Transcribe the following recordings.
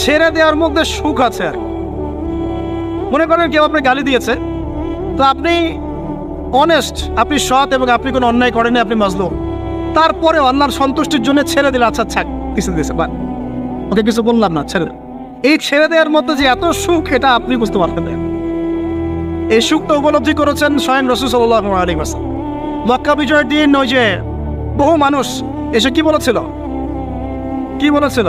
ছেড়ে দেওয়ার মধ্যে সুখ আছে আর। মনে করেন কেউ আপনি গালি দিয়েছে, তো আপনি অনেস্ট আপনি সৎ এবং আপনি কোনো অন্যায় করেনি আপনি মাজলুম। তারপরে আল্লাহর সন্তুষ্টির জন্য ছেড়ে দিলে আচ্ছা ছাক কিছু দিয়েছে বা ওকে কিছু বললাম না, ছেড়ে। এই ছেড়ে দেওয়ার মধ্যে যে এত সুখ, এটা আপনি বুঝতে পারতেন না। এই সুখটা উপলব্ধি করেছেন স্বয়ং রসুল সাল্লাহ আলী ওয়াসাল্লাম। মক্কা বিজয়ের দিন ওই যে বহু মানুষ এসে কি বলেছিল? কি বলেছিল?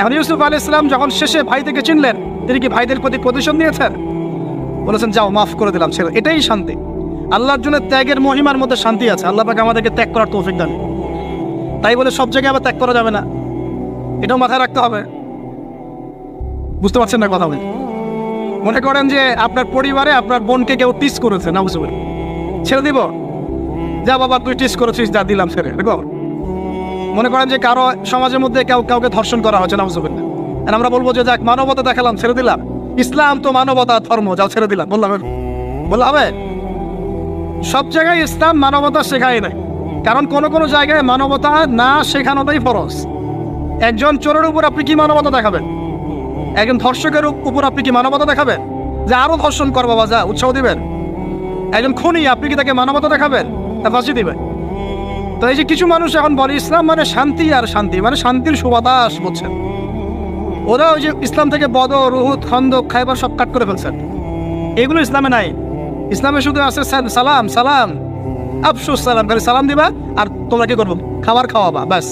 এখন ইউসুফ আলী ইসলাম যখন শেষে ভাই থেকে চিনলেন, তিনি কি ভাইদের প্রতি প্রতিশোধ নিয়েছেন? বলেছেন, যাও, মাফ করে দিলাম, ছেড়ে এটাই শান্তি। আল্লাহর জন্য ত্যাগের মহিমার মধ্যে শান্তি আছে। আল্লাহ পাকে আমাদেরকে ত্যাগ করার তৌফিক দান। তাই বলে সব জায়গায় আবার ত্যাগ করা যাবে না। এটাও মাথায় রাখতে হবে। বুঝতে পারছেন না কথা বলি? মনে করেন যে আপনার পরিবারে আপনার বোনকে কেউ টিস করেছে না বুঝতে ছেড়ে দিব। যা বাবা, তুই টিস করেছিস, যা দিলাম, ছেড়ে দেখো মনে করেন যে কারও সমাজের মধ্যে কেউ কাউকে ধর্ষণ করা হচ্ছে না। বুঝতে আর আমরা বলব যে, যাক, মানবতা দেখালাম, ছেড়ে দিলাম। ইসলাম তো মানবতা, ধর্ম, যাও ছেড়ে দিলাম। বললাম বললাম সব জায়গায় ইসলাম মানবতা শেখায় নাই। কারণ কোন কোন জায়গায় মানবতা না শেখানোটাই ফরজ। একজন চোরের উপর আপনি কি মানবতা দেখাবেন? একজন ধর্ষকের উপর আপনি কি মানবতা দেখাবেন? যে আরও ধর্ষণ কর বাবা যা, উৎসাহ দিবেন। একজন খুনি, আপনি কি তাকে মানবতা দেখাবেন? তা ফাঁসি দিবেন। তো এই যে কিছু মানুষ এখন বলে, ইসলাম মানে শান্তি আর শান্তি মানে শান্তির সুবাতাস, বলছেন। ওরা ওই যে ইসলাম থেকে বদ রুহুদ খন্দক, খাইবার সব কাট করে ফেলছেন। এগুলো ইসলামে নাই। ইসলামে শুধু আছে সালাম সালাম, আফসুস সালাম, খালি সালাম দিবা আর তোমরা কি করব? খাবার খাওয়াবা, ব্যাস।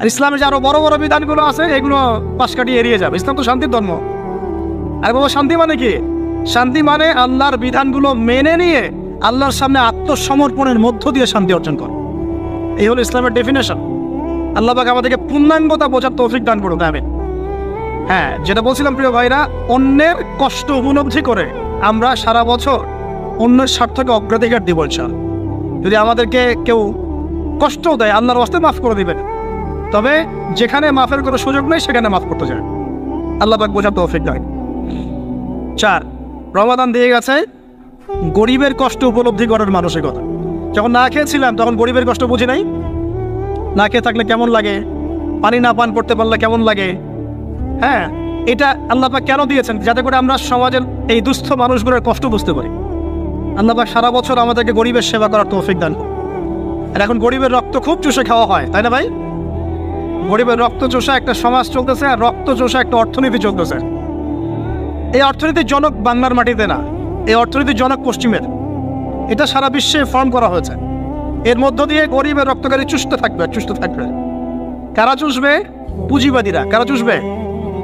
আর ইসলামের যে আরও বড় বড় বিধানগুলো আছে, এগুলো পাশ কাটিয়ে এড়িয়ে যাবে। ইসলাম তো শান্তির ধর্ম। আর বাবা, শান্তি মানে কি? শান্তি মানে আল্লাহর বিধানগুলো মেনে নিয়ে আল্লাহর সামনে আত্মসমর্পণের মধ্য দিয়ে শান্তি অর্জন কর। এই হলো ইসলামের ডেফিনেশন আল্লাহ পাক আমাদেরকে পূর্ণাঙ্গতা বোঝার তৌফিক দান করুন আমিন। হ্যাঁ যেটা বলছিলাম প্রিয় ভাইরা, অন্যের কষ্ট উপলব্ধি করে আমরা সারা বছর অন্যের স্বার্থকে অগ্রাধিকার দিব। যদি আমাদেরকে কেউ কষ্ট দেয়, আল্লাহর হস্তে মাফ করে দিবেন। তবে যেখানে মাফের কোনো সুযোগ নেই, সেখানে মাফ করতে যায় আল্লাহ পাক বোঝার তৌফিক দেয় চার, রমাদান দিয়ে গেছে। গরিবের কষ্ট উপলব্ধি করার মানসিকতা। যখন না খেয়েছিলাম, তখন গরিবের কষ্ট বুঝি নাই? না খেয়ে থাকলে কেমন লাগে? পানি না পান করতে পারলে কেমন লাগে? হ্যাঁ এটা আল্লাহ পাক কেন দিয়েছেন? যাতে করে আমরা সমাজের এই দুস্থ মানুষগুলোর কষ্ট বুঝতে পারি। আল্লাহ পাক সারা বছর আমাদেরকে গরিবের সেবা করার তৌফিক দান। আর এখন গরিবের রক্ত খুব চুষে খাওয়া হয়, তাই না ভাই? গরিবের রক্ত চোষা একটা সমাজ চলতেছে, আর রক্ত চোষা একটা অর্থনীতি চলতেছে। এই অর্থনীতির জনক বাংলার মাটিতে না, এই অর্থনীতির জনক পশ্চিমের। এটা সারা বিশ্বে ফর্ম করা হয়েছে। এর মধ্য দিয়ে গরিবের রক্তকারী চুষতে থাকবে চুষতে থাকবে। কারা চুষবে? পুঁজিবাদীরা। কারা চুষবে?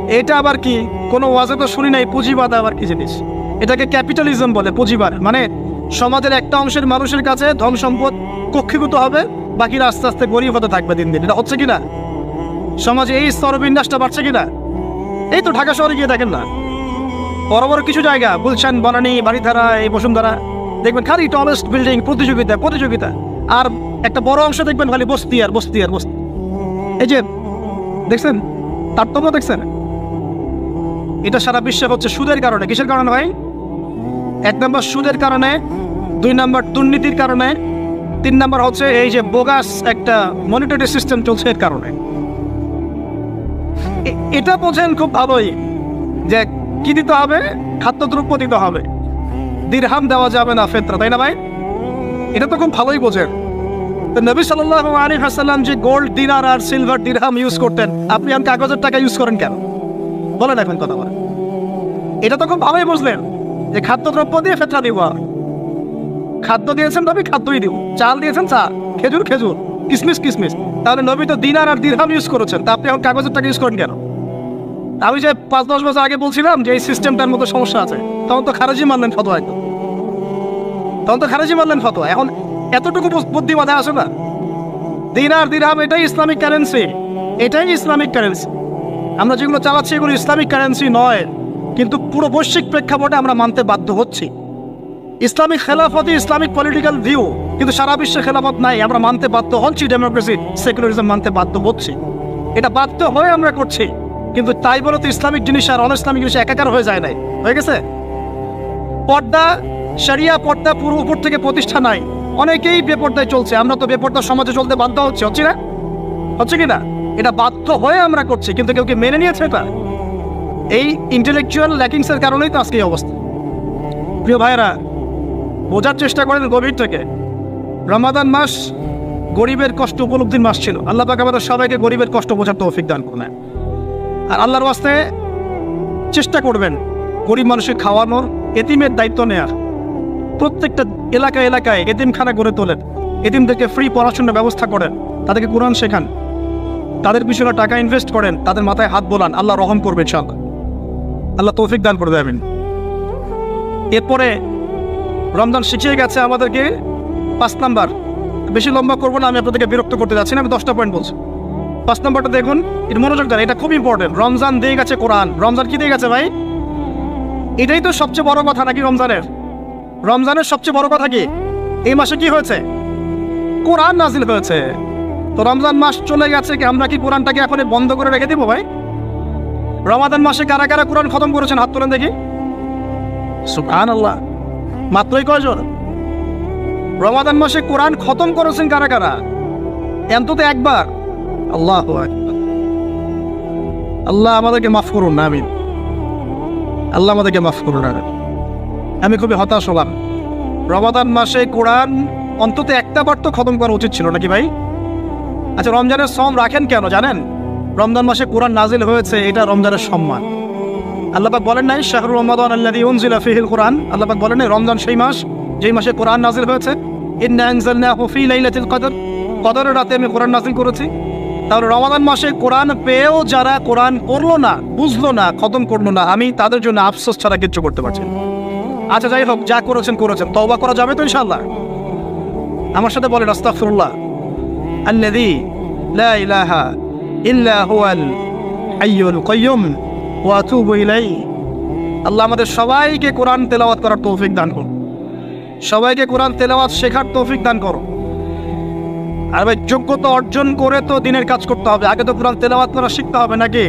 এটা আবার কি? কোনো ওয়াজে তো শুনি নাই, পুঁজিবাদ আবার কি জিনিস? এটাকে ক্যাপিটালিজম বলে, পুঁজিবাদ। মানে সমাজের একটা অংশের মানুষের কাছে ধন সম্পদ কক্ষীভূত হবে, বাকিরা আস্তে আস্তে গরিব হতে থাকবে দিন দিন। এটা হচ্ছে কিনা সমাজে এই স্তরবিন্যাসটা বাড়ছে কিনা এই তো ঢাকা শহরে গিয়ে দেখেন না। বড় বড় কিছু জায়গা, গুলশান, বনানী বাড়িধারা এই বসুন্ধরা। দেখবেন খালি টলেস্ট বিল্ডিং প্রতিযোগিতা প্রতিযোগিতা। আর একটা বড় অংশ দেখবেন খালি বস্তি আর বস্তি আর বস্তি। এই যে, দেখছেন? তারতম্য দেখছেন? এটা সারা বিশ্বে হচ্ছে সুদের কারণে। কিসের কারণে ভাই? এক নম্বর সুদের কারণে, দুই নম্বর দুর্নীতির কারণে, তিন নম্বর হচ্ছে এই যে বোগাস একটা মনিটরি সিস্টেম চলছে এর কারণে। এটা বোঝেন খুব ভালোই যে কি দিতে হবে? খাদ্যদ্রব্য দিতে হবে। দিরহাম দেওয়া যাবে না ফেতরা, তাই না ভাই? এটা তো খুব ভালোই বোঝেন তো নবী সাল্লাহ আলী হাসাল্লাম যে গোল্ড দিনার আর সিলভার দিরহাম ইউজ করতেন, আপনি আর কাগজের টাকা ইউজ করেন কেন? বলেন এখন কথা বলেন। এটা তো খুব ভালোই বুঝলেন যে খাদ্যদ্রব্য দিয়ে ফেতরা দিব আর। খাদ্য দিয়েছেন নবী খাদ্যই দিব। চাল দিয়েছেন চাল, খেজুর খেজুর, কিসমিস কিসমিস। তাহলে নবী তো দিনার আর দিরহাম ইউজ করেছেন, তা আপনি এখন কাগজের টাকা ইউজ করেন কেন? আমি যে পাঁচ দশ বছর আগে বলছিলাম যে এই সিস্টেমটার মধ্যে সমস্যা আছে, তখন তো খারাজি মানলেন ফতোয়া একদম। তখন তো খারাজি মানলেন ফতোয়া। এখন এতটুকু বুদ্ধি মাথায় আসে না? দিনার দিরহাম এটাই ইসলামিক কারেন্সি এটাই ইসলামিক কারেন্সি আমরা যেগুলো চালাচ্ছি এগুলো ইসলামিক কারেন্সি নয়, কিন্তু পুরো বৈশ্বিক প্রেক্ষাপটে আমরা মানতে বাধ্য হচ্ছি। ইসলামিক খেলাফতই ইসলামিক পলিটিক্যাল ভিউ কিন্তু সারা বিশ্বে খেলাফত নাই। আমরা মানতে বাধ্য হচ্ছি ডেমোক্রেসি সেকুলারিজম মানতে বাধ্য হচ্ছি। এটা বাধ্য হয়ে আমরা করছি। কিন্তু তাই বলে তো ইসলামিক জিনিস আর অন ইসলামিক জিনিস একাকার হয়ে যায় নাই। হয়ে গেছে? পর্দা, শরিয়া পর্দা পুরো উপর থেকে প্রতিষ্ঠা নাই। অনেকেই বেপর্দায় চলছে। আমরা তো বেপর্দা সমাজে চলতে বাধ্য হচ্ছে হচ্ছে না? হচ্ছে কি না? এটা বাধ্য হয়ে আমরা করছি, কিন্তু কেউ কি মেনে নিয়েছে এটা? এই ইন্টেলেকচুয়াল ল্যাকিংসের কারণেই তো আজকে এই অবস্থা। প্রিয় ভাইয়েরা, বোঝার চেষ্টা করেন গভীর থেকে। রমাদান মাস গরিবের কষ্ট উপলব্ধির মাস ছিল। আল্লাহ পাক আমাদের সবাইকে গরিবের কষ্ট বোঝার তৌফিক দান করলেন আর আল্লাহর ওয়াস্তে চেষ্টা করবেন গরিব মানুষের খাওয়ানোর, এতিমের দায়িত্ব নেয়ার। প্রত্যেকটা এলাকা এলাকায় এতিমখানা গড়ে তোলেন। এতিমদেরকে ফ্রি পড়াশোনার ব্যবস্থা করেন। তাদেরকে কোরআন শেখান। তাদের পিছনে টাকা ইনভেস্ট করেন। তাদের মাথায় হাত বোলান। আল্লাহ রহম করবে ইনশাআল্লাহ। আল্লাহ তৌফিক দান করে দেবেন। এরপরে রমজান শিখিয়ে গেছে আমাদেরকে। পাঁচ নাম্বার। বেশি লম্বা করব না, আমি আপনাদেরকে বিরক্ত করতে যাচ্ছি না। আমি দশটা পয়েন্ট বলছি। পাঁচ নম্বরটা দেখুন, এটা মনোযোগ দেন, এটা খুব ইম্পর্টেন্ট রমজান দিয়ে গেছে কোরআন। রমজান কি দিয়ে গেছে ভাই? এটাই তো সবচেয়ে বড় কথা নাকি রমজানের? রমজানের সবচেয়ে বড় কথা কি? এই মাসে কি হয়েছে? কোরআন নাজিল হয়েছে। তো রমজান মাস চলে গেছে কি, আমরা কি কোরআনটাকে এখন বন্ধ করে রেখে দিব ভাই? রমাদান মাসে কারা কারা কোরআন খতম করেছেন? হাত তোলেন দেখি। সুবহান আল্লাহ মাত্রই কয়জন? রমাদান মাসে কোরআন খতম করেছেন কারা কারা? অন্তত একবার। আল্লাহ আল্লাহ আমাদেরকে মাফ করুন না আমিন। আল্লাহ আমাদেরকে মাফ করুন না আমি খুবই হতাশ হলাম। রমাদান মাসে কোরআন অন্তত একটা বার তো খতম করা উচিত ছিল নাকি ভাই? আচ্ছা রমজানের সম রাখেন কেন, জানেন? রমজান মাসে কোরআন নাজিল হয়েছে, এটা রমজানের সম্মান। আল্লাপাক বলেন নাই শাহরুর রহমাদান আল্লাহ উনজিলা ফিহিল কোরআন। আল্লাপাক বলেন নাই, রমজান সেই মাস, যেই মাসে কোরআন নাজিল হয়েছে। ইন্না আনজালনাহু ফি লাইলাতিল কদর। কদরের রাতে আমি কোরআন নাজিল করেছি। তাহলে রমাদান মাসে কোরআন পেয়েও যারা কোরআন পড়ল না, বুঝলো না, খতম করল না, আমি তাদের জন্য আফসোস ছাড়া কিচ্ছু করতে পারছি আচ্ছা যাই হোক, যা করেছেন করেছেন। তওবা করা যাবে তো ইনশাআল্লাহ? আমার সাথে বলেন, আস্তাগফিরুল্লাহ। আল্লাযী লা ইলাহা ইল্লা হুয়াল হাইয়ুল কাইয়ুম ওয়া আতুবু আল্লাহ আমাদের সবাইকে কোরআন তেলাওয়াত করার তৌফিক দান করুন। সবাইকে কোরআন তেলাওয়াত শেখার তৌফিক দান করো আর ভাই, যোগ্যতা অর্জন করে তো দিনের কাজ করতে হবে। আগে তো কোরআন তেলাওয়াত করা শিখতে হবে নাকি?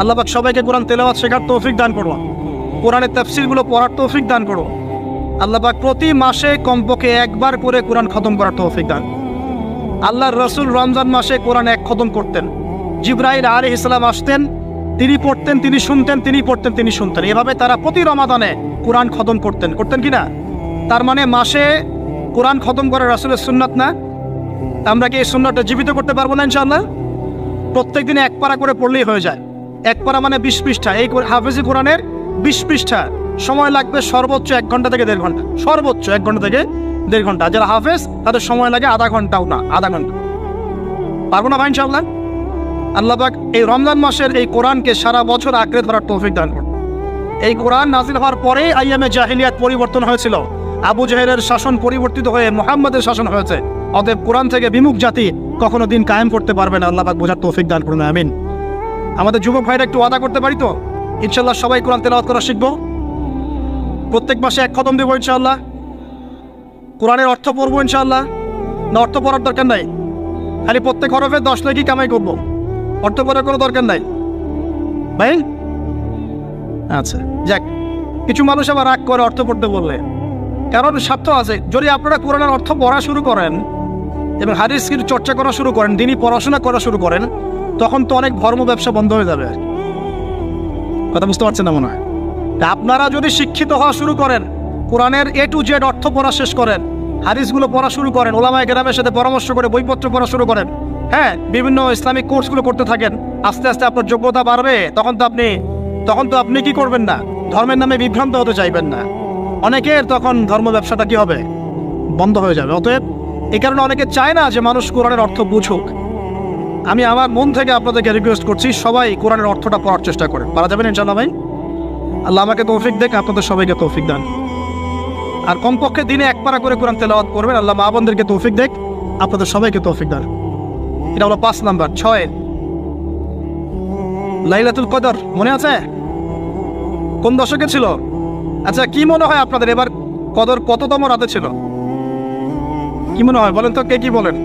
আল্লাহ পাক সবাইকে কোরআন তেলাওয়াত শেখার তৌফিক দান করো কোরআনের তাফসিরগুলো পড়ার তৌফিক দান করো আল্লাহ পাক প্রতি মাসে কমপক্ষে একবার করে কোরআন খতম করার তৌফিক দান। আল্লাহর রসুল রমজান মাসে কোরআন এক খতম করতেন। জিব্রাইল আলী ইসলাম আসতেন, তিনি পড়তেন, তিনি শুনতেন, তিনি পড়তেন, তিনি শুনতেন। এভাবে তারা প্রতি রমাদানে কোরআন খতম করতেন। করতেন কি না? তার মানে মাসে কোরআন খতম করা রাসুলের সুন্নাত না? আমরা কি এই সুন্নাতটা জীবিত করতে পারব না ইনশাআল্লাহ? প্রত্যেক দিনে এক পারা করে পড়লেই হয়ে যায়। এক পারা মানে বিশ পৃষ্ঠা। এই হাফেজি কোরআনের বিশ পৃষ্ঠা। সময় লাগবে সর্বোচ্চ এক ঘণ্টা থেকে দেড় ঘণ্টা। সর্বোচ্চ এক ঘণ্টা থেকে দেড় ঘণ্টা। যারা হাফেজ, তাদের সময় লাগে আধা ঘন্টাও না, আধা ঘণ্টা। পারব না ভাই ইনশাআল্লাহ? আল্লাহ পাক এই রমজান মাসের এই কোরআনকে সারা বছর আঁকড়ে ধরার তৌফিক দান করুন। এই কোরআন নাজিল হওয়ার পরেই আইয়ামে জাহিলিয়াত পরিবর্তন হয়েছিল। আবু জাহেলের শাসন পরিবর্তিত হয়ে মোহাম্মদের শাসন হয়েছে। অতএব কোরআন থেকে বিমুখ জাতি কখনো দিন কায়েম করতে পারবে না। আল্লাহ পাক বোঝার তৌফিক দান করুন, আমিন। আমাদের যুবক ভাইরা একটু ওয়াদা করতে পারি তো? ইনশাল্লাহ সবাই কোরআন তেলাওয়াত করা শিখব। প্রত্যেক মাসে এক খতম দেবো ইনশাল্লাহ কোরআনের অর্থ পড়ব ইনশাল্লাহ না, অর্থ পড়ার দরকার নাই। খালি প্রত্যেক হরফে দশ লাখি কামাই করব। অর্থ পড়ার কোনো দরকার নাই। ভাই? আচ্ছা যাক। কিছু মানুষ আবার রাগ করে অর্থ পড়তে বললে। কারণ স্বার্থ আছে। যদি আপনারা কোরআনের অর্থ পড়া শুরু করেন এবং হাদিস কিন্তু চর্চা করা শুরু করেন, দিনই পড়াশোনা করা শুরু করেন, তখন তো অনেক ধর্ম ব্যবসা বন্ধ হয়ে যাবে। কথা বুঝতে পারছেন না মনে হয়? তা আপনারা যদি শিক্ষিত হওয়া শুরু করেন, কোরআনের এ টু জেড অর্থ পড়া শেষ করেন, হাদিসগুলো পড়া শুরু করেন, ওলামায় গ্রামের সাথে পরামর্শ করে বইপত্র পড়া শুরু করেন হ্যাঁ বিভিন্ন ইসলামিক কোর্সগুলো করতে থাকেন, আস্তে আস্তে আপনার যোগ্যতা বাড়বে, তখন তো আপনি, তখন তো আপনি কি করবেন না? ধর্মের নামে বিভ্রান্ত হতে চাইবেন না। অনেকের তখন ধর্ম ব্যবসাটা কি হবে? বন্ধ হয়ে যাবে, অতএব এই কারণে অনেকে চায় না যে মানুষ কোরআনের অর্থ বুঝুক। আমি আমার মন থেকে আপনাদেরকে রিকোয়েস্ট করছি, সবাই কোরআনের অর্থটা পড়ার চেষ্টা করেন। পারা যাবেন ইনশাল্লাহ ভাই? আল্লাহ আমাকে তৌফিক দেখ আপনাদের সবাইকে তৌফিক দেন। আর কমপক্ষে দিনে এক পারা করে কোরআন তেলাওয়াত করবেন, আল্লাহ মা বোনদেরকে তৌফিক দেখ আপনাদের সবাইকে তৌফিক দেন। এটা হলো পাঁচ নাম্বার, ছয়। লাইলাতুল কদর, মনে আছে? কোন দশকে ছিল? আচ্ছা কি মনে হয় আপনাদের? এবার কদর কততম রাতে ছিল? কি মনে হয়? বলেন তো, কে কি বলেন?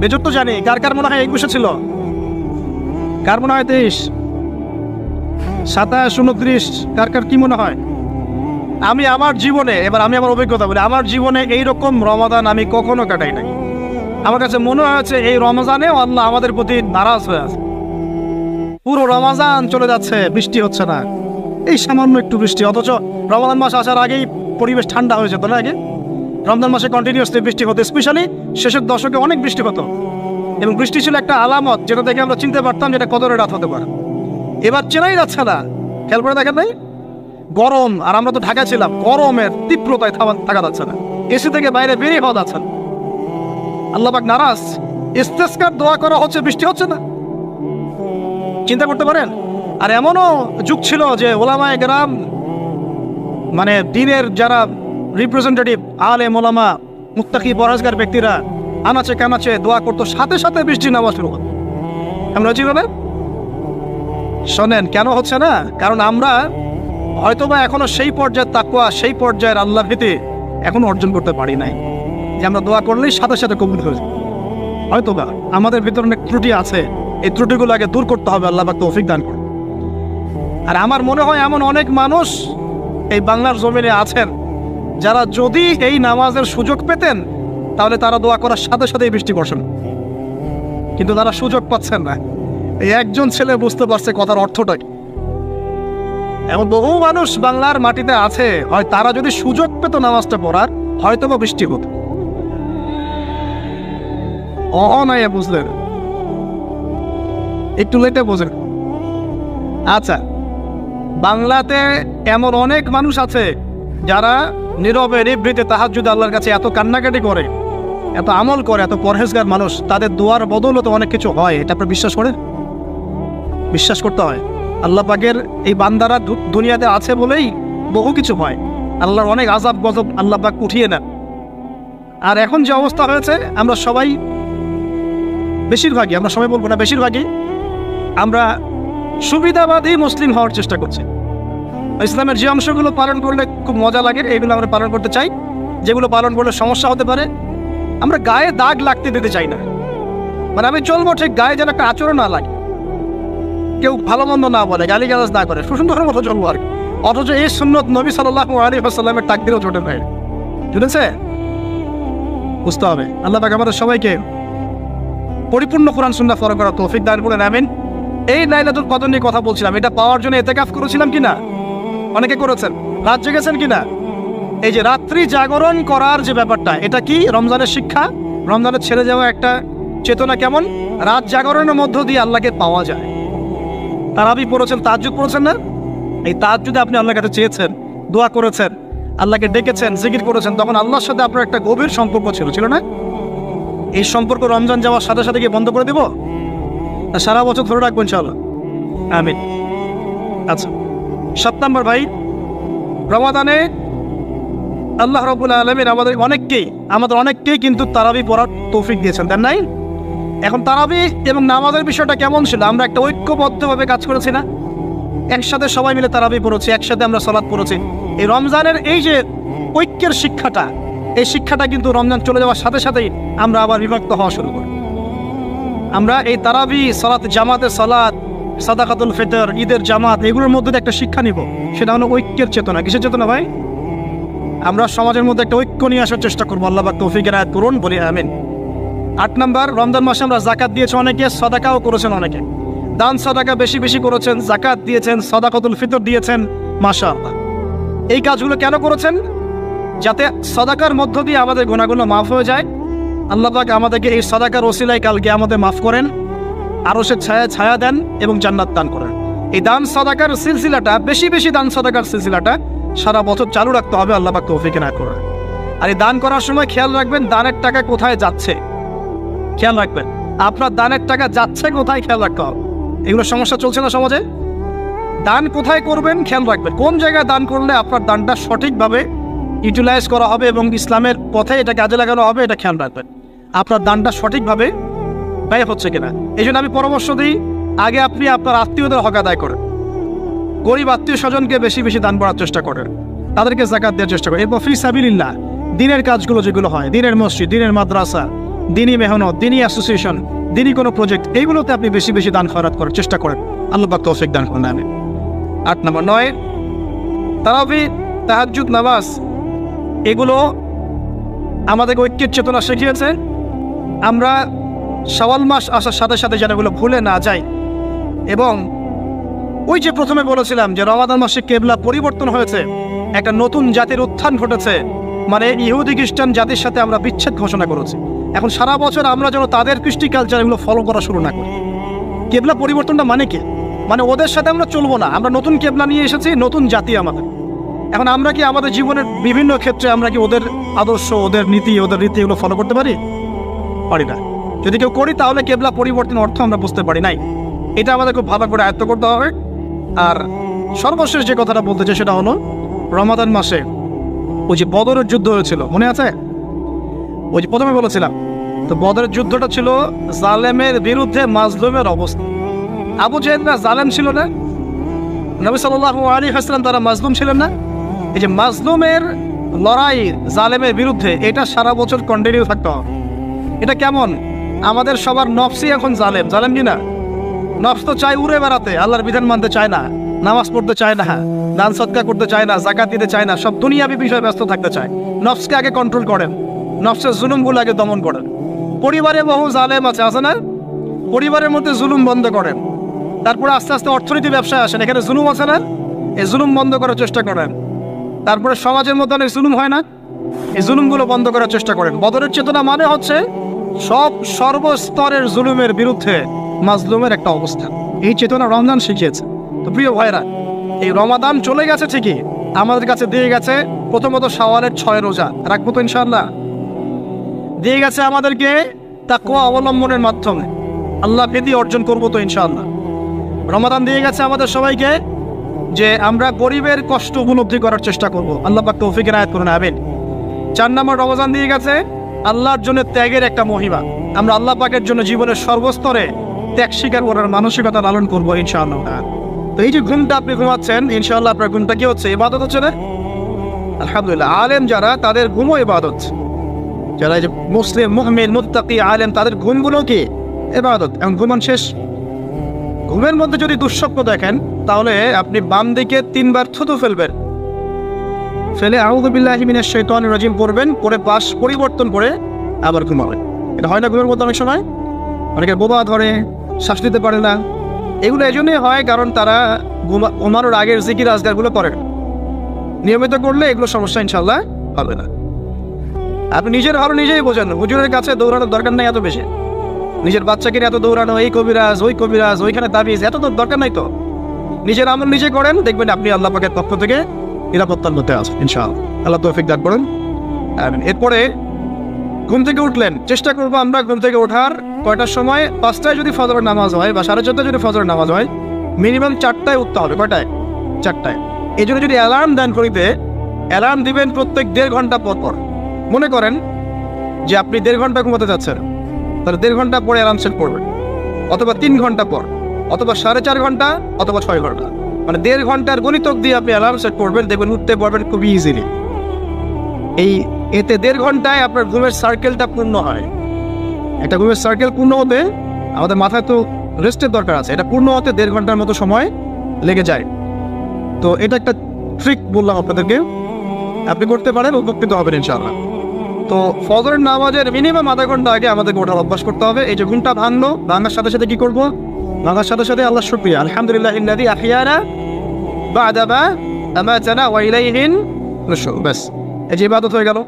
বেজর তো জানি, কার কার মনে হয় একুশে ছিল? কার মনে হয় তেইশ? সাতাশ উনত্রিশ কার কার কি মনে হয়? আমি আমার জীবনে, এবার আমি আমার অভিজ্ঞতা বলি, আমার জীবনে এইরকম রমাদান আমি কখনো কাটাই নাই। আমার কাছে মনে হয়েছে, এই রমজানেও আল্লাহ আমাদের প্রতি নারাজ হয়ে আছে। পুরো রমাজান চলে যাচ্ছে, বৃষ্টি হচ্ছে না। এই সামান্য একটু বৃষ্টি, অথচ রমাদান মাস আসার আগেই পরিবেশ ঠান্ডা হয়ে যেত না আগে? রমজান মাসে কন্টিনিউসলি বৃষ্টি হতো স্পেশালি শেষের দশকে অনেক বৃষ্টি হতো। এবং বৃষ্টি ছিল একটা আলামত, যেটা দেখে আমরা চিনতে পারতাম যেটা কদরের রাত হতে পারে। এবার চেনাই যাচ্ছে না। খেয়াল করে দেখেন নাই? গরম, আর আমরা তো ঢাকা ছিলাম, গরমের তীব্রতায় থাকা যাচ্ছে না। এসি থেকে বাইরে বেরিয়ে হওয়া যাচ্ছে না। আল্লাহবাক নারাজ। ইস্তেস্কার দোয়া করা হচ্ছে, বৃষ্টি হচ্ছে না। চিন্তা করতে পারেন? আর এমনও যুগ ছিল যে ওলামায় গ্রাম মানে দিনের যারা রিপ্রেজেন্টেটিভ আলে মোলামা মুত্তাকি পরাজগার ব্যক্তিরা আনাচে কানাচে দোয়া করতো, সাথে সাথে বৃষ্টি নামা শুরু হতো। আমরা জীবনে শোনেন, কেন হচ্ছে না? কারণ আমরা হয়তোবা এখনও সেই পর্যায়ের তাকুয়া সেই পর্যায়ের আল্লাহ ভীতি এখনও অর্জন করতে পারি নাই। যে আমরা দোয়া করলেই সাথে সাথে কবুল হয়ে হয়তোবা আমাদের ভিতরে অনেক ত্রুটি আছে, এই ত্রুটিগুলো আগে দূর করতে হবে, আল্লাহ তৌফিক দান করে আর আমার মনে হয় এমন অনেক মানুষ এই বাংলার জমিনে আছেন যারা যদি এই নামাজের সুযোগ পেতেন, তাহলে তারা দোয়া করার সাথে সাথেই বৃষ্টি বর্ষণ। কিন্তু তারা সুযোগ পাচ্ছেন না। এই একজন ছেলে বুঝতে পারছে কথার অর্থটাই। এমন বহু মানুষ বাংলার মাটিতে আছে, হয় তারা যদি সুযোগ পেত নামাজটা পড়ার হয়তো বা বৃষ্টি হতো। অনায়া বুঝলেন। একটু লেটে বোঝেন। আচ্ছা বাংলাতে এমন অনেক মানুষ আছে যারা নীরবে নিবৃতে তাহার যদি আল্লাহর কাছে এত কান্নাকাটি করে, এত আমল করে, এত পরহেজগার মানুষ, তাদের দোয়ার বদৌলতে অনেক কিছু হয়, এটা আপনার বিশ্বাস করেন? বিশ্বাস করতে হয়। আল্লাহ পাকের এই বান্দারা দুনিয়াতে আছে বলেই বহু কিছু হয়। আল্লাহর অনেক আজাব গজব আল্লাহ পাক উঠিয়ে নেন। আর এখন যে অবস্থা হয়েছে, আমরা সবাই বেশিরভাগই, আমরা সবাই বলব না বেশিরভাগই, আমরা সুবিধাবাদী মুসলিম হওয়ার চেষ্টা করছি। ইসলামের যে অংশগুলো পালন করলে খুব মজা লাগে, এইগুলো আমরা পালন করতে চাই। যেগুলো পালন করলে সমস্যা হতে পারে। আমরা গায়ে দাগ লাগতে দিতে চাই না। মানে আমি চলবো ঠিক গায়ে যেন একটা আচরণ না লাগে। কেউ ভালো মন্দ না বলে, গালি গালাজ না করে। সুসুন্দরের মতো চলবো আর কি। অথচ এই সুন্নত নবী সাল্লাহ আলী আসাল্লামের তাকদিরও জোটে নাই বুঝেছে বুঝতে হবে। আল্লাহ পাক আমাদের সবাইকে পরিপূর্ণ কোরআন সুন্নাহ ফলো করা তৌফিক দান করে নেবেন এই লাইলাতুল কদর নিয়ে কথা বলছিলাম। এটা পাওয়ার জন্য এতেকাফ করেছিলাম কিনা? অনেকে করেছেন। রাত জেগেছেন কিনা এই যে রাত্রি জাগরণ করার যে ব্যাপারটা, এটা কি রমজানের শিক্ষা? রমজানের ছেড়ে যাওয়া একটা চেতনা কেমন? রাত জাগরণের মধ্য দিয়ে আল্লাহকে পাওয়া যায়। তারাবি পড়েছেন তাজ্জুদ পড়েছেন না? এই তাজ্জুদে আপনি আল্লাহর কাছে চেয়েছেন, দোয়া করেছেন, আল্লাহকে ডেকেছেন, জিকির করেছেন, তখন আল্লাহর সাথে আপনার একটা গভীর সম্পর্ক ছিল ছিল না? এই সম্পর্ক রমজান যাওয়ার সাথে সাথে কি বন্ধ করে দেব? সারা বছর ধরে রাখব ইনশাআল্লাহ। আমিন। আচ্ছা। সাত নম্বর ভাই, রমাদানে আল্লাহ রবুল আলমিন আমাদের অনেককেই আমাদের অনেককেই কিন্তু তারাবি পড়ার তৌফিক দিয়েছেন তার নাই? এখন তারাবি এবং নামাজের বিষয়টা কেমন ছিল? আমরা একটা ঐক্যবদ্ধভাবে কাজ করেছি না? একসাথে সবাই মিলে তারাবি পড়েছি, একসাথে আমরা সলাৎ পড়েছি। এই রমজানের এই যে ঐক্যের শিক্ষাটা, এই শিক্ষাটা কিন্তু রমজান চলে যাওয়ার সাথে সাথেই আমরা আবার বিভক্ত হওয়া শুরু করি। আমরা এই তারাবি সলাৎ জামাতে সলাৎ সাদাকাতুল ফিতর, ঈদের জামাত, এগুলোর মধ্যে একটা শিক্ষা নিব। সেটা হলো ঐক্যের চেতনা। কিসের চেতনা ভাই? আমরা সমাজের মধ্যে একটা ঐক্য নিয়ে আসার চেষ্টা করব। আল্লাহ তৌফিকের আয়াত করুন, বলি আমিন। আট নাম্বার, রমজান মাসে আমরা জাকাত দিয়েছি অনেকে, সদাকাও করেছেন অনেকে। দান সদাকা বেশি বেশি করেছেন জাকাত দিয়েছেন, সদাকাতুল ফিতর দিয়েছেন মাশা আল্লাহ এই কাজগুলো কেন করেছেন? যাতে সদাকার মধ্য দিয়ে আমাদের গুণাগুলো মাফ হয়ে যায়। আল্লাহ আমাদেরকে এই সদাকার ওসিলায় কালকে আমাদের মাফ করেন। আরও সে ছায়া ছায়া দেন এবং জান্নাত দান করেন। এই দান সদাকার সিলসিলাটা, বেশি বেশি দান সদাকার সিলসিলাটা সারা বছর চালু রাখতে হবে, আল্লাহ পাক তৌফিকে না করে আর এই দান করার সময় খেয়াল রাখবেন দানের টাকা কোথায় যাচ্ছে। খেয়াল রাখবেন, আপনার দানের টাকা যাচ্ছে কোথায় খেয়াল রাখতে হবে। এগুলো সমস্যা চলছে না সমাজে? দান কোথায় করবেন খেয়াল রাখবেন, কোন জায়গায় দান করলে আপনার দানটা সঠিকভাবে ইউটিলাইজ করা হবে এবং ইসলামের পথে এটা কাজে লাগানো হবে, এটা খেয়াল রাখবেন। আপনার দানটা সঠিকভাবে ব্যয় হচ্ছে কিনা? এই জন্য আমি পরামর্শ দিই, আগে আপনি আপনার আত্মীয়দের হক আদায় করেন। গরিব আত্মীয় স্বজনকে বেশি বেশি দান করার চেষ্টা করেন। তাদেরকে জাকাত দেওয়ার চেষ্টা করেন। এরপর ফি সাবিলিল্লাহ দিনের কাজগুলো যেগুলো হয়, দিনের মসজিদ, দিনের মাদ্রাসা, দিনই মেহনত, দিনই অ্যাসোসিয়েশন দিনই কোনো প্রজেক্ট এইগুলোতে আপনি বেশি বেশি দান খরাত করার চেষ্টা করেন। আল্লাহ পাক তৌফিক দান করেন আমি আট নম্বর, নয়, তারাবি, তাহাজ্জুদ, নামাজ, এগুলো আমাদের ঐক্যের চেতনা শিখিয়েছে। আমরা সওয়াল মাস আসার সাথে সাথে যেন এগুলো ভুলে না যায়। এবং ওই যে প্রথমে বলেছিলাম যে রমাদান মাসে কেবলা পরিবর্তন হয়েছে, একটা নতুন জাতির উত্থান ঘটেছে মানে ইহুদি খ্রিস্টান জাতির সাথে আমরা বিচ্ছেদ ঘোষণা করেছি। এখন সারা বছর আমরা যেন তাদের কৃষ্টি কালচার এগুলো ফলো করা শুরু না করি। কেবলা পরিবর্তনটা মানে কি? মানে ওদের সাথে আমরা চলবো না। আমরা নতুন কেবলা নিয়ে এসেছি, নতুন জাতি আমাদের। এখন আমরা কি আমাদের জীবনের বিভিন্ন ক্ষেত্রে আমরা কি ওদের আদর্শ, ওদের নীতি, ওদের রীতি এগুলো ফলো করতে পারি? পারি না। যদি কেউ করি, তাহলে কেবলা পরিবর্তন অর্থ আমরা বুঝতে পারি নাই। এটা আমাদের খুব ভালো করে আয়ত্ত করতে হবে। আর সর্বশেষ যে কথাটা বলতে চাই, সেটা হলো, রমাদান মাসে ওই যে বদরের যুদ্ধ হয়েছিল, মনে আছে? ওই যে প্রথমে বলেছিলাম, তো বদরের যুদ্ধটা ছিল জালেমের বিরুদ্ধে মাজলুমের অবস্থা। আবু জাহেদরা জালেম ছিল না? নবী সাল্লাল্লাহু আলী হাসলাম তারা মাজলুম ছিলেন না? এই যে মাজলুমের লড়াই জালেমের বিরুদ্ধে, এটা সারা বছর কন্টিনিউ থাকতে এটা কেমন? আমাদের সবার নফসি এখন জালেম। জালেম কি না নফস তো চায় উড়ে বেড়াতে, আল্লাহর বিধান মানতে চায় না। নামাজ পড়তে চায় না, দান সৎকার করতে চায় না জাকাত দিতে চায় না, সব দুনিয়াবি বিষয়ে ব্যস্ত থাকতে চায়। নফসকে আগে কন্ট্রোল করেন। নফসের জুলুমগুলো আগে দমন করেন। পরিবারে বহু জালেম আছে আছে না? পরিবারের মধ্যে জুলুম বন্ধ করেন। তারপরে আস্তে আস্তে অর্থনীতি ব্যবসায় আসেন। এখানে জুলুম আছে না? এই জুলুম বন্ধ করার চেষ্টা করেন। তারপরে সমাজের মধ্যে অনেক জুলুম হয় না? এই জুলুমগুলো বন্ধ করার চেষ্টা করেন। বদরের চেতনা মানে হচ্ছে সব সর্বস্তরের জুলুমের বিরুদ্ধে মাজলুমের একটা অবস্থান। এই চেতনা রমজান শিখিয়েছে। তো প্রিয় ভাইরা, এই রমাদান চলে গেছে ঠিকই। আমাদের কাছে দিয়ে গেছে প্রথমত সওয়ালের ছয় রোজা। রাখব তো ইনশাল্লাহ দিয়ে গেছে আমাদেরকে তাকুয়া অবলম্বনের মাধ্যমে। আল্লাহ ভেদি অর্জন করব তো ইনশাআল্লাহ। রমাদান দিয়ে গেছে আমাদের সবাইকে যে আমরা গরিবের কষ্ট উপলব্ধি করার চেষ্টা করব। আল্লাহ পাক তৌফিকের আয়াত করুন আবেন চার নম্বর রমজান দিয়ে গেছে আল্লাহর জন্য ত্যাগের একটা মহিমা। আমরা আল্লাহ পাকের জন্য জীবনের সর্বস্তরে ত্যাগ স্বীকার করার মানসিকতা লালন করব ইনশাআল্লাহ। তো এই যে ঘুমটা আপনি ঘুমাচ্ছেন, ইনশাআল্লাহ আপনার ঘুমটা কি হচ্ছে? ইবাদত হচ্ছে না? আলহামদুলিল্লাহ, আলেম যারা, তাদের ঘুমও ইবাদত। যারা এই যে মুসলিম মুহমিন মুত্তাকি, আলেম, তাদের ঘুমগুলো কি? এবাদত এখন ঘুমান শেষ। ঘুমের মধ্যে যদি দুঃস্বপ্ন দেখেন, তাহলে আপনি বাম দিকে তিনবার থুতু ফেলবেন। ফেলে আউদুবিল্লাহি মিনাশ শাইতানির রাজিম পড়বেন, পরে পাশ পরিবর্তন করে আবার ঘুমাবেন। এটা হয় না ঘুমের মধ্যে অনেক সময়? অনেকে বোবা ধরে, শ্বাস নিতে পারে না। এগুলো এই জন্যই হয় কারণ তারা ঘুমা, ঘুমানোর আগের জিকির আজগারগুলো করেন নিয়মিত করলে এগুলো সমস্যা ইনশাল্লাহ হবে না। আপনি নিজের ভালো নিজেই বোঝেন, হুজুরের কাছে দৌড়ানোর দরকার নেই এত বেশি। নিজের বাচ্চাকে এত দৌড়ানো, এই কবিরাজ, ওই কবিরাজ, ওইখানে তাবিজ, এত তো দরকার নাই তো। নিজের আমল নিজে করেন, দেখবেন আপনি আল্লাহ পাকের পক্ষ থেকে নিরাপত্তার মধ্যে আছেন, ইনশাআল্লাহ। আল্লাহ তৌফিক দান করেন. এরপরে ঘুম থেকে উঠলেন। চেষ্টা করব আমরা ঘুম থেকে ওঠার কয়টার সময়? পাঁচটায় যদি ফজরের নামাজ হয় বা সাড়ে চারটায় যদি ফজরের নামাজ হয় মিনিমাম চারটায় উঠতে হবে। কয়টায়? চারটায়। এই জন্য যদি অ্যালার্ম দেন করিতে অ্যালার্ম দিবেন প্রত্যেক দেড় ঘণ্টা পর পর। মনে করেন যে আপনি দেড় ঘণ্টা ঘুমাতে যাচ্ছেন, তাহলে দেড় ঘণ্টা পরে অ্যালার্ম সেট করবেন। অথবা তিন ঘণ্টা পর, অথবা সাড়ে চার ঘণ্টা, অথবা ছয় ঘণ্টা। মানে দেড় ঘণ্টার গণিতক দিয়ে আপনি অ্যালার্ম সেট করবেন, দেখবেন উঠতে পারবেন খুবই ইজিলি এই এতে দেড় ঘন্টায় আপনার ঘুমের সার্কেলটা পূর্ণ হয়। একটা ঘুমের সার্কেল পূর্ণ হতে আমাদের মাথায় তো রেস্টের দরকার আছে। এটা পূর্ণ হতে দেড় ঘণ্টার মতো সময় লেগে যায়। তো এটা একটা ট্রিক বললাম আপনাদেরকে। আপনি করতে পারেন, উপকৃত হবেন ইনশাআল্লাহ। তো ফজরের নামাজের মিনিমাম আধা ঘণ্টা আগে আমাদেরকে ওঠার অভ্যাস করতে হবে। এই যে ঘুমটা ভাঙলো, ভাঙার সাথে সাথে কি করব? ভাঙার সাথে সাথে আল্লাহ শুক্রিয়া আলহামদুলিল্লাহ ইল্লাদি আহিয়ানা বাদাবা আমাতানা ওয়া ইলাইহিন নুশুর ব্যাস এই যে ইবাদত হয়ে গেল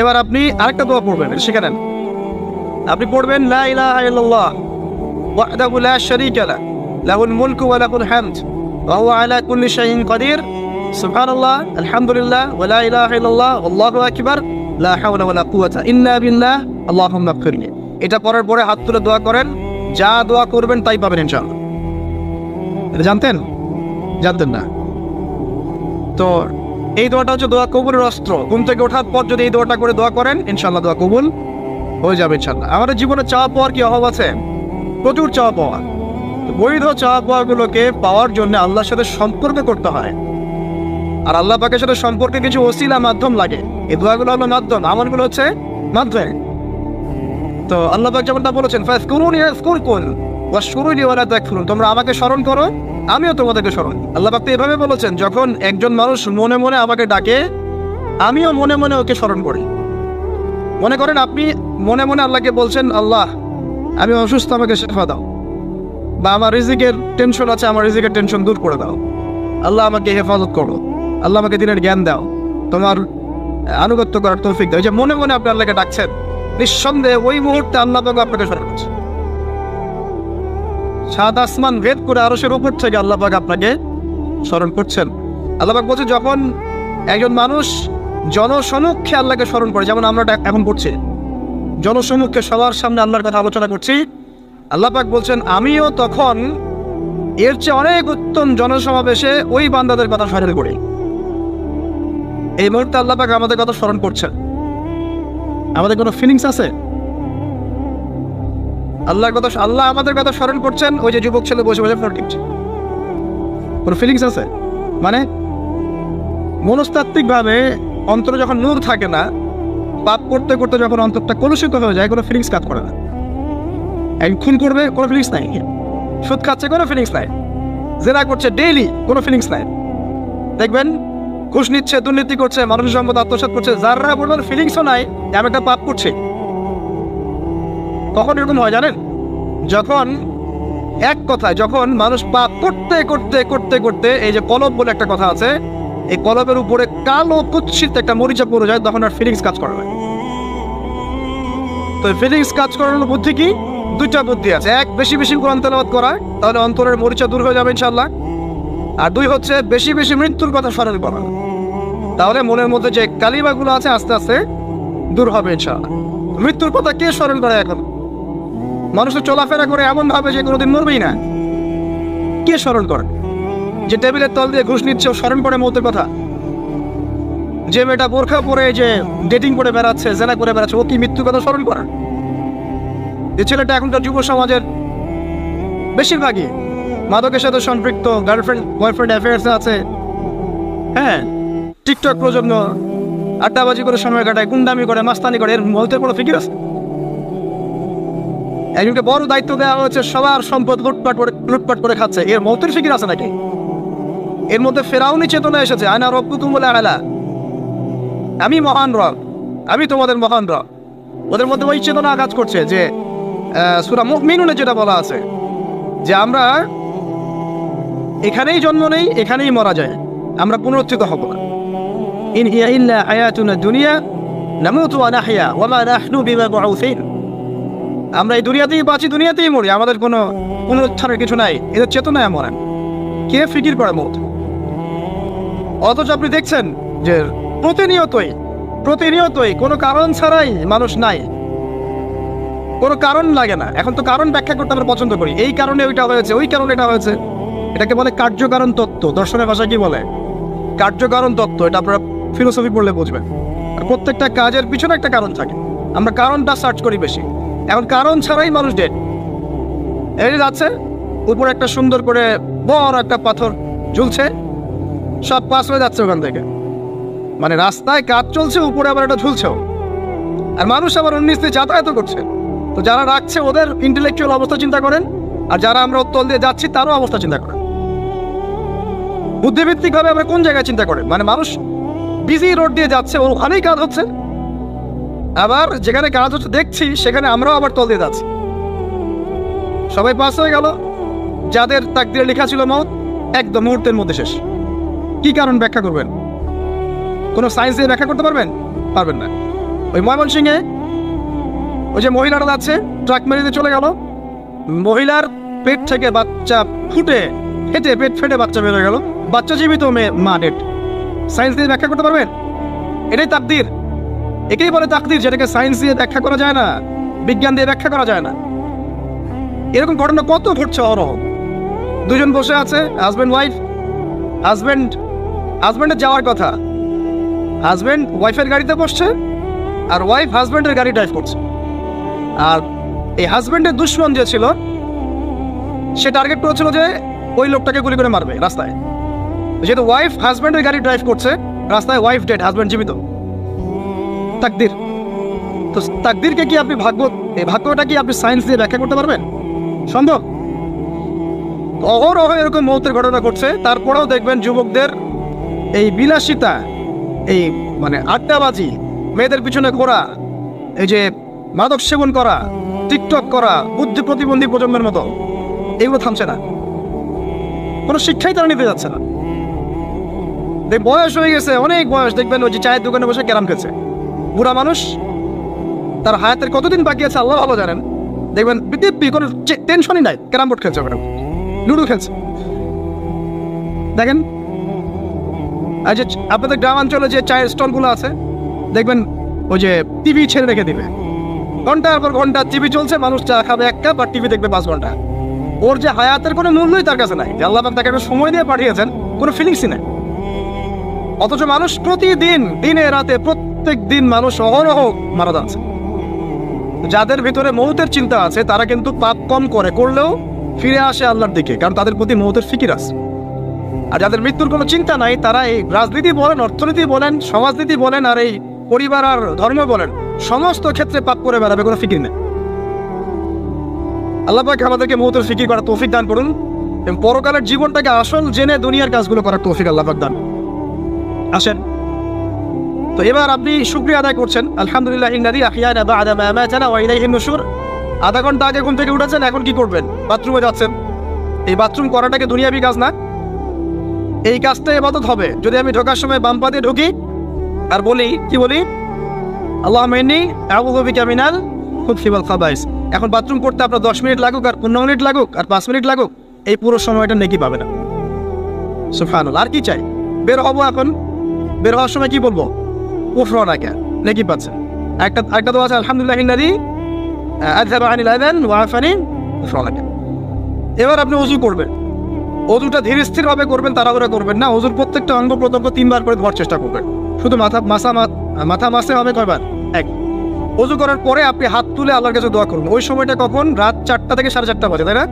এবার আপনি আরেকটা দোয়া পড়বেন শিখে নেন আপনি পড়বেন লা ইলাহা ইল্লাল্লাহ ওয়াহদাহু লা শারীকা লা লাহুল মুলকু ওয়া লাহুল হামদ ওয়া হুয়া আলা কুল্লি শাইইন কাদির সুবহানাল্লাহ আলহামদুলিল্লাহ ওয়া লা ইলাহা ইল্লাল্লাহ আল্লাহু আকবার লা হাওলা ওয়া লা কুওয়াতা ইল্লা বিল্লাহ আল্লাহুম্মা ইগফিরলি এটা পড়ার পরে হাত তুলে দোয়া করেন যা দোয়া করবেন তাই পাবেন ইনশাআল্লাহ। এটা জানতেন? জানতেন না। তো এই দোয়াটা হচ্ছে দোয়া কবুলের অস্ত্র। ঘুম থেকে ওঠার পর যদি এই দোয়াটা করে দোয়া করেন ইনশাল্লাহ দোয়া কবুল হয়ে যাবে ইনশাল্লাহ আমাদের জীবনে চাওয়া পাওয়ার কি অভাব আছে? প্রচুর চাওয়া পাওয়া। বৈধ চাওয়া পাওয়াগুলোকে পাওয়ার জন্য আল্লাহর সাথে সম্পর্ক করতে হয়। আর আল্লাহ পাকের সাথে সম্পর্কে কিছু ওসিলা মাধ্যম লাগে। এই দোয়াগুলো হলো মাধ্যম। আমলগুলো হচ্ছে মাধ্যম। তো আল্লাহ পাক যেমনটা বলেছেন ফাস করুন কোন তোমরা আমাকে স্মরণ করো, আমিও তোমাদেরকে স্মরণ। আল্লাহ পাক তো এভাবে বলেছেন, যখন একজন মানুষ মনে মনে আমাকে ডাকে, আমিও মনে মনে ওকে স্মরণ করি। মনে করেন আপনি মনে মনে আল্লাহকে বলছেন, আল্লাহ, আমি অসুস্থ, আমাকে শেফা দাও। বা আমার রিজিকের টেনশন আছে, আমার রিজিকের টেনশন দূর করে দাও। আল্লাহ আমাকে হেফাজত করো, আল্লাহ আমাকে দিনের জ্ঞান দাও। তোমার আনুগত্য করার তৌফিক দাও। যে মনে মনে আপনি আল্লাহকে ডাকছেন নিঃসন্দেহে ওই মুহূর্তে আল্লাহ পাক আপনাকে করছে। সাত আসমান ভেদ করে আরশের উপর থেকে আল্লাহ পাক আপনাকে স্মরণ করছেন। আল্লাহ পাক বলছে, যখন একজন মানুষ জনসমক্ষে আল্লাহকে স্মরণ করে, যেমন আমরা এখন করছি জনসমক্ষে সবার সামনে আল্লাহর কথা আলোচনা করছি, আল্লাহ পাক বলছেন, আমিও তখন এর চেয়ে অনেক উত্তম জনসমাবেশে ওই বান্দাদের কথা স্মরণ করি। এই মুহূর্তে আল্লাহ পাক আমাদের কথা স্মরণ করছেন। আমাদের কোনো ফিলিংস আছে? আল্লাহর কথা আল্লাহ আমাদের কথা স্মরণ করছেন, ওই যে যুবক ছেলে বসে বসে ফোন টিপছে। কোনো ফিলিংস আছে? মানে মনস্তাত্ত্বিকভাবে অন্তরে যখন নূর থাকে না, পাপ করতে করতে যখন অন্তরটা কলুষিত হয়ে যায়, কোনো ফিলিংস কাজ করে না। এক খুন করবে, কোনো ফিলিংস নাই। সুদ খাচ্ছে, কোনো ফিলিংস নাই। জেনা করছে ডেইলি কোনো ফিলিংস নাই। দেখবেন ঘুষ নিচ্ছে, দুর্নীতি করছে, মানুষের সম্পদ আত্মসাৎ করছে যারা বলবেন ফিলিংসও নাই, যে আমি একটা পাপ করছি। কখন এরকম হয় জানেন? যখন এক কথায়, যখন মানুষ পাপ করতে করতে করতে করতে, এই যে কলব বলে একটা কথা আছে, এই কলবের উপরে কালো কুচ্ছিত একটা মরিচা পড়ে যায়, তখন আর ফিলিংস কাজ করে না। তো ফিলিংস কাজ করানোর বুদ্ধি কি? দুইটা বুদ্ধি আছে। এক, বেশি বেশি কোরআন তেলাওয়াত করা, তাহলে অন্তরের মরিচা দূর হয়ে যাবে ইনশাল্লাহ আর দুই হচ্ছে বেশি বেশি মৃত্যুর কথা স্মরণ করা তাহলে মনের মধ্যে যে কালিমাগুলো আছে আস্তে আস্তে দূর হবে মৃত্যুর কথা কে স্মরণ করে এখন? মানুষ তো চলাফেরা করে এমন ভাবে যে কোনোদিন মরবেই না। কে স্মরণ করে? যে টেবিলের তল দিয়ে ঘুষ নিচ্ছে স্মরণ করে মৌতের কথা। যে মেয়েটা বোরখা পরে যে ডেটিং করে বেড়াচ্ছে, জেনা করে বেড়াচ্ছে, ও কি মৃত্যুর কথা স্মরণ করে? যে ছেলেটা এখনকার যুব সমাজের বেশিরভাগই মাদকের সাথে সম্পৃক্ত গার্লফ্রেন্ড, বয়ফ্রেন্ড অ্যাফেয়ার্স আছে। হ্যাঁ টিকটক প্রজন্ম আড্ডাবাজি করে সময় কাটায়, গুন্ডামি করে, মাস্তানি করে, এর মধ্যে কোনো ফিকির আছে? একজনকে বড় দায়িত্ব দেওয়া হয়েছে, সবার সম্পদ লুটপাট করে লুটপাট করে খাচ্ছে। এর মতের ফিকির আছে নাকি? এর মধ্যে ফেরাউনি চেতনা এসেছে আয়না রব্বুকুম বলে আলা। আমি মহান রব, আমি তোমাদের মহান রব। ওদের মধ্যে ওই চেতনা কাজ করছে যে সুরা মিনুনে যেটা বলা আছে, যে আমরা এখানেই জন্ম নেই, এখানেই মরা যায়। আমরা পুনরুত্থিত হব না। ইন হিয়া ইল্লা দুনিয়া, নামুতু নাহনু বিমাবউসিন। আমরা এই দুনিয়াতেই বাঁচি, দুনিয়াতেই মরি, আমাদের কোনো পুনরুত্থানের কিছু নাই, এদের চেতনায় মরেন কে ফিকির করে মত? অথচ আপনি দেখছেন যে প্রতিনিয়তই প্রতিনিয়তই কোনো কারণ ছাড়াই মানুষ নাই। কোনো কারণ লাগে না। এখন তো কারণ ব্যাখ্যা করতে আমরা পছন্দ করি। এই কারণে ওইটা হয়েছে, ওই কারণে এটা হয়েছে। এটাকে বলে কার্যকারণ তত্ত্ব। দর্শনের ভাষা কি বলে? কার্যকারণ তত্ত্ব, এটা আপনারা ফিলোসফি পড়লে বুঝবেন। আর প্রত্যেকটা কাজের পিছনে একটা কারণ থাকে। আমরা কারণটা সার্চ করি বেশি। এখন কারণ ছাড়াই মানুষ ডেট এই যাচ্ছে, উপরে একটা সুন্দর করে বড় একটা পাথর ঝুলছে, সব পাস হয়ে যাচ্ছে ওখান থেকে। মানে রাস্তায় কাজ চলছে, উপরে আবার এটা ঝুলছেও আর মানুষ আবার উনিশ দিয়ে যাতায়াত করছে। তো যারা রাখছে, ওদের ইন্টেলেকচুয়াল অবস্থা চিন্তা করেন, আর যারা আমরা উত্তল দিয়ে যাচ্ছি, তারও অবস্থা চিন্তা করেন। বুদ্ধিভিত্তিকভাবে আমরা কোন জায়গায় চিন্তা করেন? মানে মানুষ বিজি রোড দিয়ে যাচ্ছে, ওখানেই কাজ হচ্ছে। আবার যেখানে কাজ হচ্ছে দেখছি, সেখানে আমরাও আবার তল দিয়ে যাচ্ছি। সবাই পাস হয়ে গেল। যাদের তাকদিরে লেখা ছিল মত, একদম মুহূর্তের মধ্যে শেষ। কি কারণ ব্যাখ্যা করবেন? কোনো সায়েন্স দিয়ে ব্যাখ্যা করতে পারবেন? পারবেন না। ওই ময়মনসিংহে ওই যে মহিলারা যাচ্ছে ট্রাক মেরিতে চলে গেল। মহিলার পেট থেকে বাচ্চা ফুটে ফেটে পেট ফেটে বাচ্চা বেরোয় গেল। বাচ্চা জীবিত মেয়ে মা ডেট। সায়েন্স দিয়ে ব্যাখ্যা করতে পারবেন? এটাই তাকদির। একেই বলে তাকদির, যেটাকে সায়েন্স দিয়ে ব্যাখ্যা করা যায় না, বিজ্ঞান দিয়ে ব্যাখ্যা করা যায় না। এরকম ঘটনা কত ঘটছে অরহ দুজন বসে আছে হাজব্যান্ড ওয়াইফ হাজব্যান্ড হাজব্যান্ডের যাওয়ার কথা। হাজব্যান্ড ওয়াইফের গাড়িতে বসছে, আর ওয়াইফ হাজব্যান্ডের গাড়ি ড্রাইভ করছে। আর এই হাজব্যান্ডের দুশ্মন যে ছিল, সে টার্গেট করেছিল যে ওই লোকটাকে গুলি করে মারবে রাস্তায়। যেহেতু ওয়াইফ হাজব্যান্ডের গাড়ি ড্রাইভ করছে, রাস্তায় ওয়াইফ ডেড হাজব্যান্ড জীবিত। তাকদির। তো তাকদিরকে কি আপনি ভাগ্য, এই ভাগ্যটা কি আপনি সায়েন্স দিয়ে ব্যাখ্যা করতে পারবেন? সম্ভব অহরহ এরকম মৌতের ঘটনা ঘটছে, তারপরেও দেখবেন যুবকদের এই বিলাসিতা, এই মানে আড্ডাবাজি, মেয়েদের পিছনে ঘোরা, এই যে মাদক সেবন করা, টিকটক করা, বুদ্ধি প্রতিবন্ধী প্রজন্মের মতো, এগুলো থামছে না। কোনো শিক্ষাই তারা নিতে যাচ্ছে না। দেখ, বয়স হয়ে গেছে, অনেক বয়স। দেখবেন ওই যে চায়ের দোকানে বসে ক্যারাম খেলছে। বুড়া মানুষ, তার হায়াতের কতদিন বাকি আছে আল্লাহ ভালো জানেন। দেখবেন দিব্যি কোনো টেনশনই নাই। ক্যারাম বোর্ড খেলছে ওখানে। লুডো খেলছে। দেখেন আর যে আপনাদের গ্রামাঞ্চলে যে চায়ের স্টলগুলো আছে, দেখবেন ওই যে টিভি ছেড়ে রেখে দিবে। ঘণ্টার পর ঘণ্টা টিভি চলছে, মানুষ চা খাবে, এক কাপ আর টিভি দেখবে পাঁচ ঘণ্টা। ওর যে হায়াতের কোনো মূল্যই তার কাছে নাই। যে আল্লাহ তাকে একটা সময় দিয়ে পাঠিয়েছেন, কোনো ফিলিংসই নেই। অথচ মানুষ প্রতিদিন, দিনে, রাতে, প্রত্যেক দিন মানুষ অহরহ মারা যাচ্ছে। যাদের ভিতরে মৌতের চিন্তা আছে, তারা কিন্তু পাপ কম করে, করলেও ফিরে আসে আল্লাহর দিকে, কারণ তাদের প্রতি মৌতের ফিকির আছে। আর যাদের মৃত্যুর কোনো চিন্তা নাই, তারা এই রাজনীতি বলেন, অর্থনীতি বলেন, সমাজনীতি বলেন, আর এই পরিবার আর ধর্ম বলেন, সমস্ত ক্ষেত্রে পাপ করে বেড়াবে, কোনো ফিকির নেই। আল্লাহ আমাদেরকে মৌতের ফিকির করার তৌফিক দান করুন এবং পরকালের জীবনটাকে আসল জেনে দুনিয়ার কাজগুলো করার তৌফিক আল্লাহ পাক দান। আসেন। তো এবার আপনি শুক্রিয়া আদায় করছেন। আলহামদুলিল্লাহ ইন্নাদি আহিয়ানা বা'দা মা আমাতানা ওয়া ইলাইহিন নুশুর। আধা ঘণ্টা আগে ঘুম থেকে উঠেছেন, এখন কি করবেন? বাথরুমে যাচ্ছেন। এই বাথরুম করাটাকে দুনিয়াবি কাজ না? এই কাজটা এবাদত হবে। যদি আমি ঢোকার সময় বাম পা দিয়ে ঢুকি আর বলি, কি বলি? আল্লাহ মেনি আবু বিকা মিনাল খুব ফিবল খাবাইস। এখন বাথরুম করতে আপনার দশ মিনিট লাগুক আর পনেরো মিনিট লাগুক আর পাঁচ মিনিট লাগুক, এই পুরো সময়টা নেকি পাবে না। সুফানুল আর কি চাই? বের হব এখন। বের হওয়ার সময় কি বলব? উফরানাকে নেকি পাচ্ছেন। একটা একটা তো আছে, আলহামদুলিল্লাহ এবার আপনি ওযু করবেন। অজুটা ধীর স্থিরভাবে করবেন, তাড়াহুড়া করবেন না। অজুর প্রত্যেকটা অঙ্গ প্রত্যঙ্গ তিনবার করে ধোয়ার চেষ্টা করবেন। শুধু মাথা মাথা মাথা মাসে হবে কয়বার? এক। অজু করার পরে আপনি হাত তুলে আল্লাহর কাছে দোয়া করুন। ওই সময়টা কখন? রাত চারটা থেকে সাড়ে চারটা বাজে, তাই না?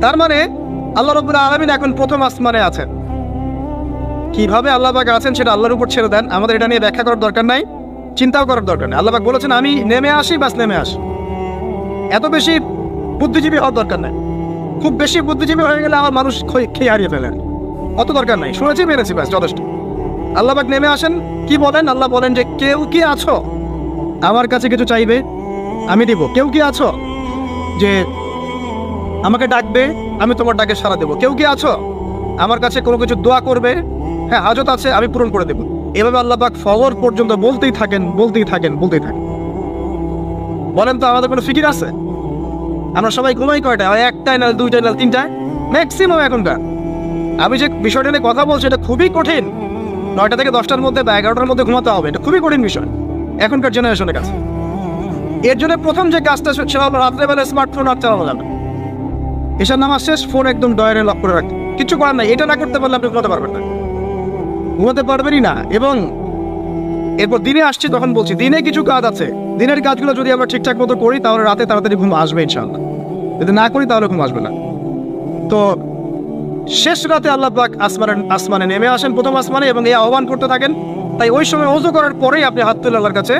তার মানে আল্লাহ রবুল্লাহ আলমিন এখন প্রথম আসমানে আছেন। কীভাবে আল্লাহ পাক আছেন সেটা আল্লাহর উপর ছেড়ে দেন, আমাদের এটা নিয়ে ব্যাখ্যা করার দরকার নাই, চিন্তাও করার দরকার নেই। আল্লাহ পাক বলেছেন, আমি নেমে আসি, বাস নেমে আসি। এত বেশি বুদ্ধিজীবী হওয়ার দরকার নাই। খুব বেশি বুদ্ধিজীবী হয়ে গেলে আমার মানুষ খেয়ে হারিয়ে ফেলেন। অত দরকার নাই। শুনেছি মেরেছি ব্যাস যথেষ্ট। আল্লাহ পাক নেমে আসেন। কি বলেন? আল্লাহ বলেন যে, কেউ কি আছো? আমার কাছে কিছু চাইবে, আমি দিব। কেউ কি আছো? যে আমাকে ডাকবে, আমি তোমার ডাকে সাড়া দেবো। কেউ কি আছো? আমার কাছে কোনো কিছু দোয়া করবে? হ্যাঁ হাজত আছে, আমি পূরণ করে দেবো। এভাবে আল্লাহ পাক ফজর পর্যন্ত বলতেই থাকেন বলতেই থাকেন বলতেই থাকেন। বলেন তো, আমাদের কোনো ফিকির আছে? আমরা সবাই ঘুমাই কয়টা হয় একটায় না, দুইটায় না, তিনটায়? ম্যাক্সিমাম এখনকার। আমি যে বিষয়টা নিয়ে কথা বলছি, এটা খুবই কঠিন। নয়টা থেকে দশটার মধ্যে বা এগারোটার মধ্যে ঘুমাতে হবে, এটা খুবই কঠিন বিষয়। এখনকার জেনারেশনের কাছে। এর জন্য প্রথম যে কাজটা সেটা হলো রাত্রেবেলা স্মার্টফোন আর চালানো যাবে এসব নামাজ শেষ ফোন একদম ডয়ারে লক করে রাখতে। কিছু করার নাই, এটা না করতে পারলে আপনি ঘুমাতে পারবেন না। ঘুমাতে পারবেনই না, এবং এরপর দিনে আসছি, তখন বলছি, দিনে কিছু কাজ আছে। দিনের কাজগুলো যদি আমরা ঠিকঠাক মতো করি, তাহলে রাতে তাড়াতাড়ি ঘুম আসবে ইনশাআল্লাহ। যদি না করি, তাহলে ঘুম আসবে না। তো শেষ রাতে আল্লাহ পাক আসমানে আসমানে নেমে আসেন প্রথম আসমানে, এবং এই আহ্বান করতে থাকেন তাই ওই সময় অজু করার পরেই আপনি হাত তুলে আল্লাহর কাছে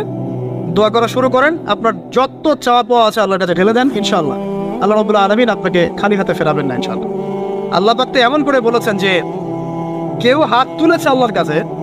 দোয়া করা শুরু করেন। আপনার যত চাওয়া পাওয়া আছে আল্লাহর কাছে ঢেলে দেন ইনশাল্লাহ আল্লাহ রবুল্লাহ আলমিন আপনাকে খালি হাতে ফেরাবেন না ইনশাল্লাহ আল্লাহ পাক এমন করে বলেছেন যে, কেউ হাত তুলেছে আল্লাহর কাছে